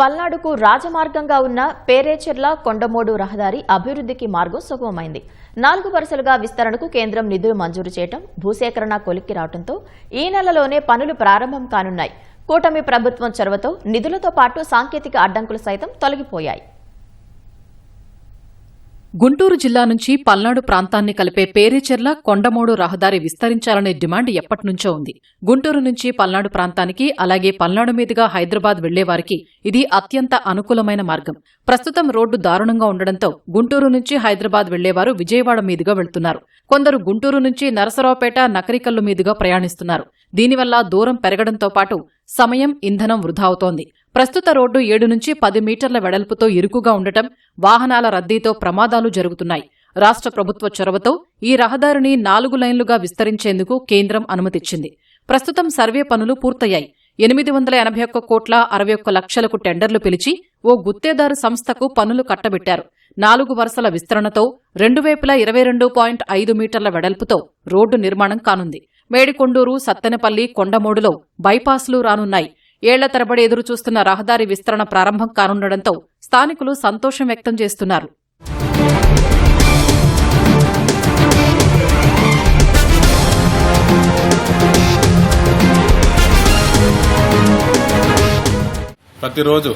పల్నాడుకు రాజమార్గంగా ఉన్న పేరేచెర్ల కొండమోడు రహదారి అభివృద్ధికి మార్గం సుగమమైంది. నాలుగు వరుసలుగా విస్తరణకు కేంద్రం నిధులు మంజూరు చేయటం భూసేకరణ కొలిక్కి రావడంతో ఈ నెలలోనే పనులు ప్రారంభం కానున్నాయి. కూటమి ప్రభుత్వం చొరవతో నిధులతో పాటు సాంకేతిక అడ్డంకులు సైతం తొలగిపోయాయి. గుంటూరు జిల్లా నుంచి పల్నాడు ప్రాంతాన్ని కలిపే పేరేచెర్ల కొండమోడు రహదారి విస్తరించాలనే డిమాండ్ ఎప్పటినుంచో ఉంది. గుంటూరు నుంచి పల్నాడు ప్రాంతానికి అలాగే పల్నాడు మీదుగా హైదరాబాద్ వెళ్ళేవారికి ఇది అత్యంత అనుకూలమైన మార్గం. ప్రస్తుతం రోడ్డు దారుణంగా ఉండడంతో గుంటూరు నుంచి హైదరాబాద్ వెళ్ళేవారు విజయవాడ మీదుగా వెళ్తున్నారు. కొందరు గుంటూరు నుంచి నరసరావుపేట నకరికల్లు మీదుగా ప్రయాణిస్తున్నారు. దీనివల్ల దూరం పెరగడంతో పాటు సమయం ఇంధనం వృధా అవుతోంది. ప్రస్తుత రోడ్డు ఏడు నుంచి పది మీటర్ల వెడల్పుతో ఇరుకుగా ఉండటం వాహనాల రద్దీతో ప్రమాదాలు జరుగుతున్నాయి. రాష్ట్ర ప్రభుత్వ చొరవతో ఈ రహదారిని నాలుగు లైన్లుగా విస్తరించేందుకు కేంద్రం అనుమతిచ్చింది. ప్రస్తుతం సర్వే పనులు పూర్తయ్యాయి. ఎనిమిది వందల ఎనభై ఒక్క కోట్ల అరవై ఒక్క లక్షలకు టెండర్లు పిలిచి ఓ గుత్తేదారు సంస్థకు పనులు కట్టబెట్టారు. నాలుగు వరుసల విస్తరణతో రెండు వైపులా ఇరవై రెండు పాయింట్ ఐదు మీటర్ల వెడల్పుతో రోడ్డు నిర్మాణం కానుంది. మేడికొండూరు సత్తెనపల్లి కొండమోడులో బైపాస్లు రానున్నాయి. ఏళ్ళ తరబడి ఎదురుచూస్తున్న రహదారి విస్తరణ ప్రారంభం కానుండటంతో స్థానికులు సంతోషం వ్యక్తం చేస్తున్నారు. ప్రతిరోజు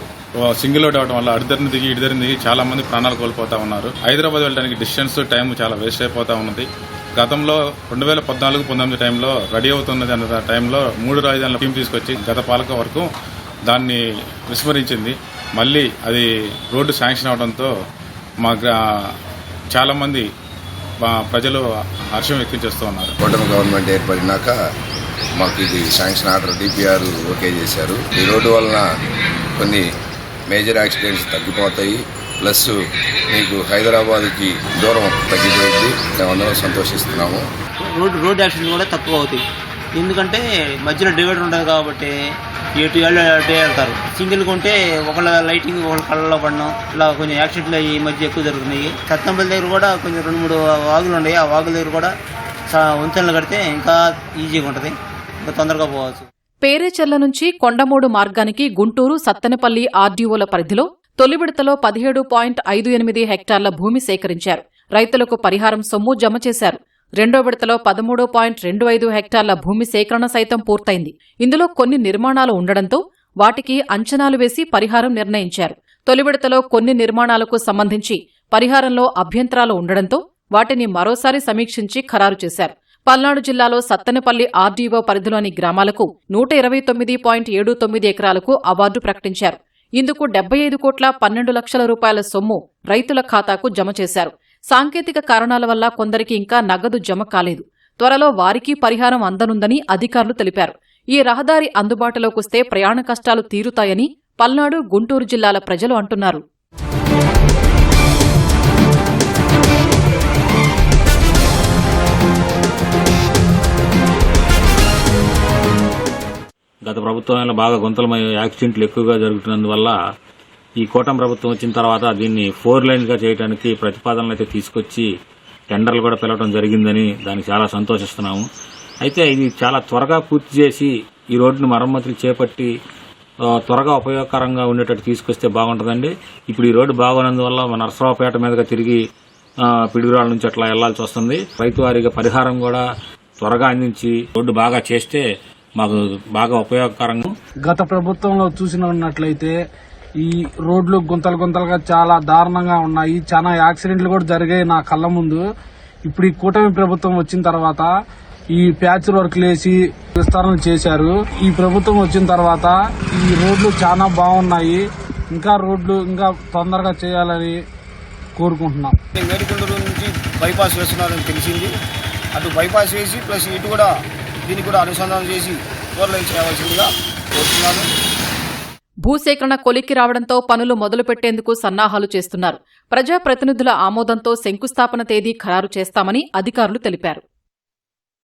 సింగిల్ లోడ్ అవడం వల్ల అడిదరిని దిగి ఇడిదరిని దిగి చాలా మంది ప్రాణాలు కోల్పోతా ఉన్నారు. హైదరాబాద్ వెళ్ళడానికి డిస్టెన్స్ టైం చాలా వేస్ట్ అయిపోతా ఉన్నది. గతంలో రెండు వేల పద్నాలుగు పంతొమ్మిది టైంలో రెడీ అవుతున్నది అన్న టైంలో మూడు రాజధానుల టీం తీసుకొచ్చి గత పాలక వరకు దాన్ని విస్మరించింది. మళ్ళీ అది రోడ్డు శాంక్షన్ అవడంతో మా చాలామంది ప్రజలు హర్షం వ్యక్తం చేస్తూ ఉన్నారు. కూటమి గవర్నమెంట్ ఏర్పడినాక మాకు ఇది శాంక్షన్ ఆర్డర్ డిపిఆర్ ఓకే చేశారు. ఈ రోడ్డు వలన కొన్ని మేజర్ యాక్సిడెంట్స్ తగ్గిపోతాయి. ప్లస్ మీకు హైదరాబాద్కి దూరం తగ్గిపోయింది. మేమందరం సంతోషిస్తున్నాము. రోడ్ రోడ్ యాక్సిడెంట్ కూడా తక్కువ అవుతాయి. ఎందుకంటే మధ్యలో డివైడర్ ఉండదు కాబట్టి ఎటు వెళ్ళి అటే వెళ్తారు. సింగిల్ కొంటే ఒకళ్ళ లైటింగ్ ఒకళ్ళ కళ్ళలో పడడం ఇలా కొంచెం యాక్సిడెంట్లు ఈ మధ్య ఎక్కువ జరుగుతున్నాయి. సత్తంపల్లి దగ్గర కూడా కొంచెం రెండు మూడు వాగులు ఉన్నాయి. ఆ వాగుల దగ్గర కూడా వంతెనలు కడితే ఇంకా ఈజీగా ఉంటుంది. ఇంకా తొందరగా పోవచ్చు. పేరేచెర్ల నుంచి కొండమూడు మార్గానికి గుంటూరు సత్తెనపల్లి ఆర్డీఓల పరిధిలో తొలి విడతలో పదిహేడు పాయింట్ ఐదు ఎనిమిది హెక్టార్ల భూమి సేకరించారు. రైతులకు పరిహారం సొమ్ము జమ చేశారు. రెండో విడతలో పదమూడు పాయింట్ రెండు ఐదు హెక్టార్ల భూమి సేకరణ సైతం పూర్తయింది. ఇందులో కొన్ని నిర్మాణాలు ఉండడంతో వాటికి అంచనాలు వేసి పరిహారం నిర్ణయించారు. తొలి విడతలో కొన్ని నిర్మాణాలకు సంబంధించి పరిహారంలో అభ్యంతరాలు ఉండడంతో వాటిని మరోసారి సమీక్షించి ఖరారు చేశారు. పల్నాడు జిల్లాలో సత్తెనపల్లి ఆర్డీఓ పరిధిలోని గ్రామాలకు నూట ఇరవై తొమ్మిది పాయింట్ ఏడు తొమ్మిది ఎకరాలకు అవార్డు ప్రకటించారు. ఇందుకు డెబ్బై ఐదు కోట్ల పన్నెండు లక్షల రూపాయల సొమ్ము రైతుల ఖాతాకు జమ చేశారు. సాంకేతిక కారణాల వల్ల కొందరికి ఇంకా నగదు జమ కాలేదు. త్వరలో వారికి పరిహారం అందనుందని అధికారులు తెలిపారు. ఈ రహదారి అందుబాటులోకొస్తే ప్రయాణ కష్టాలు తీరుతాయని పల్నాడు గుంటూరు జిల్లాల ప్రజలు అంటున్నారు. గత ప్రభుత్వంలో బాగా గుంతలమై యాక్సిడెంట్లు ఎక్కువగా జరుగుతున్నందువల్ల ఈ కూటమి ప్రభుత్వం వచ్చిన తర్వాత దీన్ని ఫోర్ లైన్గా చేయడానికి ప్రతిపాదనలు అయితే తీసుకొచ్చి టెండర్లు కూడా పిలవడం జరిగిందని దానికి చాలా సంతోషిస్తున్నాము. అయితే ఇది చాలా త్వరగా పూర్తి చేసి ఈ రోడ్డును మరమ్మతులు చేపట్టి త్వరగా ఉపయోగకరంగా ఉండేటట్టు తీసుకొస్తే బాగుంటుందండి. ఇప్పుడు ఈ రోడ్డు బాగున్నందువల్ల మన నరసరావుపేట మీదుగా తిరిగి ఆ, పిడుగురాళ్ళ నుంచి అట్లా వెళ్ళాల్సి వస్తుంది. రైతు వారిగా పరిహారం కూడా త్వరగా అందించి రోడ్డు బాగా చేస్తే మాకు బాగా ఉపయోగకరంగా గత ప్రభుత్వంలో చూసినట్లయితే ఈ రోడ్లు గుంతలు గుంతలుగా చాలా దారుణంగా ఉన్నాయి. చాలా యాక్సిడెంట్లు కూడా జరిగాయి నా కళ్ళ ముందు. ఇప్పుడు ఈ కూటమి ప్రభుత్వం వచ్చిన తర్వాత ఈ ప్యాచ్ వర్క్లు వేసి విస్తరణ చేశారు. ఈ ప్రభుత్వం వచ్చిన తర్వాత ఈ రోడ్లు చాలా బాగున్నాయి. ఇంకా రోడ్లు ఇంకా తొందరగా చేయాలని కోరుకుంటున్నాం. మేడికొండూరు నుంచి బైపాస్ వేస్తున్నారని తెలిసింది. అటు బైపాస్ వేసి ప్లస్ ఇటు కూడా దీన్ని కూడా అనుసంధానం చేసి చేయవలసిందిగా కోరుతున్నాను. భూసేకరణ కొలిక్కి రావడంతో పనులు మొదలుపెట్టేందుకు సన్నాహాలు చేస్తున్నారు. ప్రజాప్రతినిధుల ఆమోదంతో శంకుస్థాపన తేదీ ఖరారు చేస్తామని అధికారులు తెలిపారు.